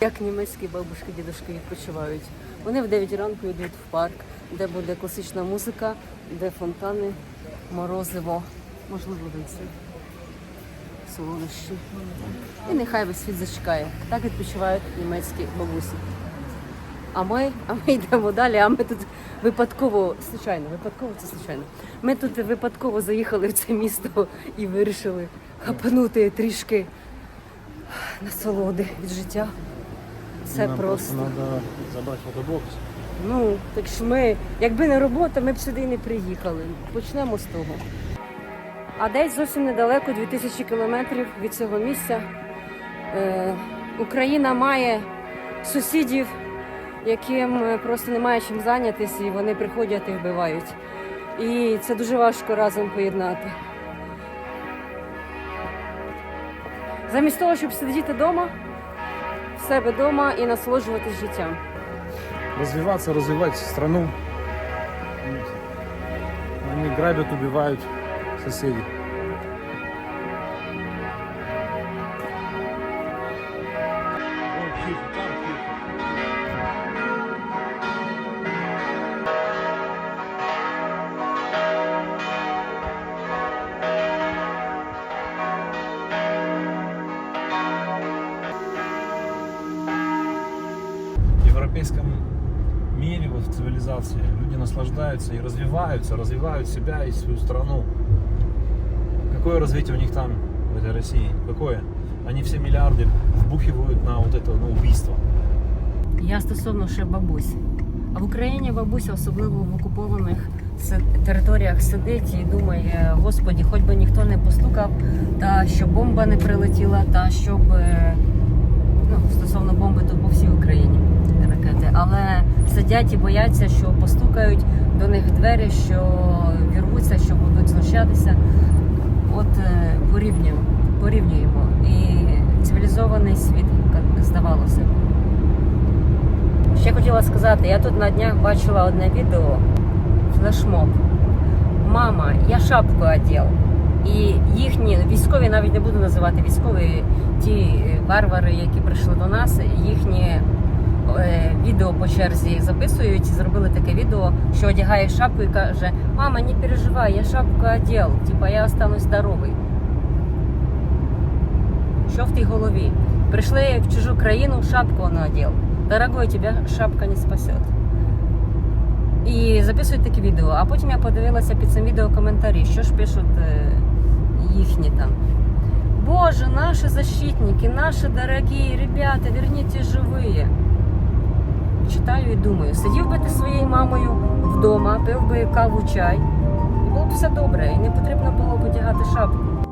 Як німецькі бабушки, дідушки відпочивають. Вони в 9 ранку йдуть в парк, де буде класична музика, де фонтани, морозиво, можливо, винці, солодощі. І нехай весь світ зачекає. Так відпочивають німецькі бабусі. А ми, а ми йдемо далі, а ми тут випадково, случайно, випадково це случайно. Ми тут випадково заїхали в це місто і вирішили хапанути трішки насолоди від життя. Це Нам просто. Надо забрать фотобокс. Ну, так що ми, якби не робота, ми б сюди і не приїхали. Почнемо з того. А десь зовсім недалеко, 2000 кілометрів від цього місця, е, Україна має сусідів, яким е, просто немає чим зайнятися, і вони приходять і вбивають. І це дуже важко разом поєднати. Замість того, щоб сидіти вдома, себе вдома і насолоджуватись життям. Развиваться, развивать страну. Они грабят, убивают соседей. В европейском мире, вот в цивилизации, люди наслаждаются и развиваются, развивают себя и свою страну. Какое развитие у них там, в этой России? Какое? Они все миллиарды вбухивают на вот это, на убийство. Я стосовно ще бабусь. А в Україні бабуся, особливо в окупованих се- територіях, сидить і думає: Господі, хоч би ніхто не постукав, та щоб бомба не прилетіла, та щоб е, ну, стосовно бомби, то по всій Україні ракети. Але сидять і бояться, що постукають до них в двері, що вірвуться, що будуть знущатися. От е, порівнюємо, порівнюємо. І цивілізований світ, здавалося. Ще хотіла сказати, я тут на днях бачила одне відео флешмоб. Мама, я шапку одів. І їхні військові, навіть не буду називати військові, ті е, варвари, які прийшли до нас, їхні відео по черзі записують. Зробили таке відео, що одягає шапку і каже: Мама, не переживай, я шапку одів, типа я останусь здоровий. Що в тій голові? Прийшли в чужу країну, шапку он одел. Дорогой, тебя шапка не спасет. І записують такі відео. А потім я подивилася під цим відео коментарі, що ж пишуть е, їхні там. Боже, наші защитники, наші дорогі ребята, верніться живі. І думаю, сидів би ти своєю мамою вдома, пив би каву чай, і було б все добре, і не потрібно було потягати шапку.